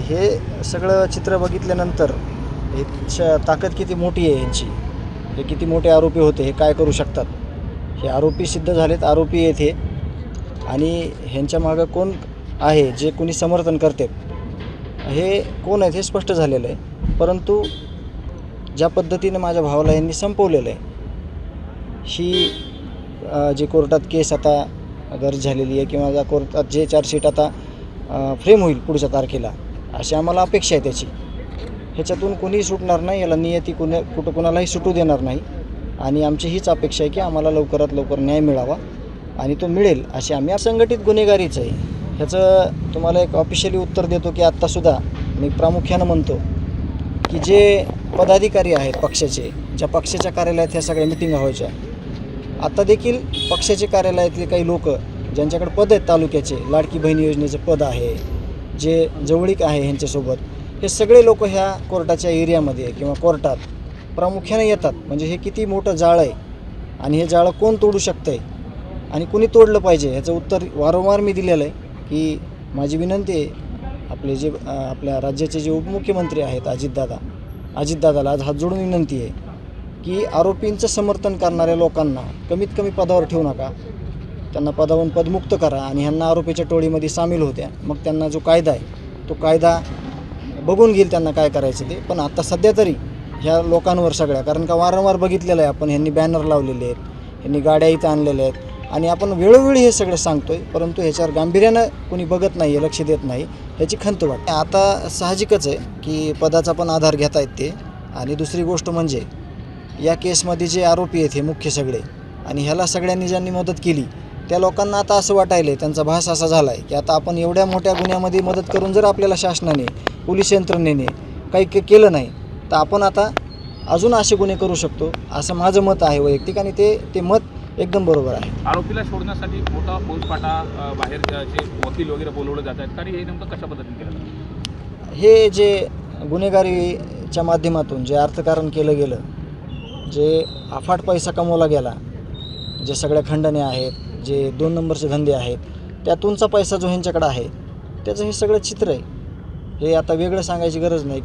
हे सगळं चित्र बघितल्यानंतर हे ताकद किती मोठी आहे यांची? हे किती मोठे आरोपी होते हे काय करू शकतात? हे आरोपी सिद्ध झालेत आरोपी आहेत हे. आणि ह्यांच्या मागं कोण आहे जे कोणी समर्थन करते? हे कोण आहेत हे स्पष्ट झालेलं आहे. परंतु ज्या पद्धतीने माझ्या भावाला यांनी संपवलेलं आहे ही जी कोर्टात केस आता दर्ज झालेली आहे किंवा ज्या कोर्टात जे चार्जशीट आता फ्रेम होईल पुढच्या तारखेला अशी आम्हाला अपेक्षा आहे त्याची. ह्याच्यातून कोणीही सुटणार नाही याला नियती कुणा कुठं कुणालाही सुटू देणार नाही. आणि आमची हीच अपेक्षा आहे की आम्हाला लवकरात लवकर न्याय मिळावा आणि तो मिळेल अशी आम्ही असंघटित गुन्हेगारीच आहे. ह्याचं तुम्हाला एक ऑफिशियली उत्तर देतो की आत्तासुद्धा मी प्रामुख्यानं म्हणतो की जे पदाधिकारी आहेत पक्षाचे ज्या पक्षाच्या कार्यालयात ह्या सगळ्या मिटिंगा व्हायच्या आता देखील पक्षाचे कार्यालयातले काही लोक ज्यांच्याकडे पद आहेत तालुक्याचे लाडकी बहीण योजनेचं पद आहे जे जवळीक आहे ह्यांच्यासोबत हे सगळे लोक ह्या कोर्टाच्या एरियामध्ये किंवा कोर्टात प्रामुख्याने येतात. म्हणजे हे किती मोठं जाळं आहे आणि हे जाळं कोण तोडू शकतं आहे आणि कुणी तोडलं पाहिजे ह्याचं उत्तर वारंवार मी दिलेलं आहे की माझी विनंती आहे आपले जे आपल्या राज्याचे जे उपमुख्यमंत्री आहेत अजितदादा अजितदादाला आज हात जोडून विनंती आहे की आरोपींचं समर्थन करणाऱ्या लोकांना कमीत कमी पदावर ठेवू नका. त्यांना पदावरून पदमुक्त करा आणि ह्यांना आरोपीच्या टोळीमध्ये सामील होत्या मग त्यांना जो कायदा आहे तो कायदा बघून घेईल त्यांना काय करायचं ते. पण आता सध्या तरी ह्या लोकांवर सगळ्या कारण का वारंवार बघितलेलं आहे आपण ह्यांनी बॅनर लावलेले आहेत ह्यांनी गाड्या इथं आणलेल्या आहेत. आणि आपण वेळोवेळी हे सगळं सांगतो आहे परंतु ह्याच्यावर गांभीर्यानं कोणी बघत नाही आहे लक्ष देत नाही ह्याची खंत वाटते. आता साहजिकच आहे की पदाचा पण आधार घेता येत ते. आणि दुसरी गोष्ट म्हणजे या केसमध्ये जे आरोपी आहेत हे मुख्य सगळे आणि ह्याला सगळ्यांनी ज्यांनी मदत केली त्या लोकांना आता असं वाटायलं आहे त्यांचा भास असा झाला आहे की आता आपण एवढ्या मोठ्या गुन्ह्यामध्ये मदत करून जर आपल्याला शासनाने पोलीस यंत्रणेने काही के केलं नाही तर आपण आता अजून असे गुन्हे करू शकतो असं माझं मत आहे वैयक्तिक आणि ते ते मत एकदम बरोबर आहे आरोपीला शोधण्यासाठी मोठा अ, बाहेर जे वकील वगैरे बोलवले जात आहेत आणि हे नेमकं कशा पद्धतीने केलं? हे जे गुन्हेगारीच्या माध्यमातून जे अर्थकारण केलं गेलं जे अफाट पैसा कमवला गेला जे सगळ्या खंडने आहेत जे दोन नंबरचे धंदे आहेत त्यातूनचा पैसा जो ह्यांच्याकडं आहे त्याचं हे सगळं चित्र आहे. हे आता वेगळं सांगायची गरज नाही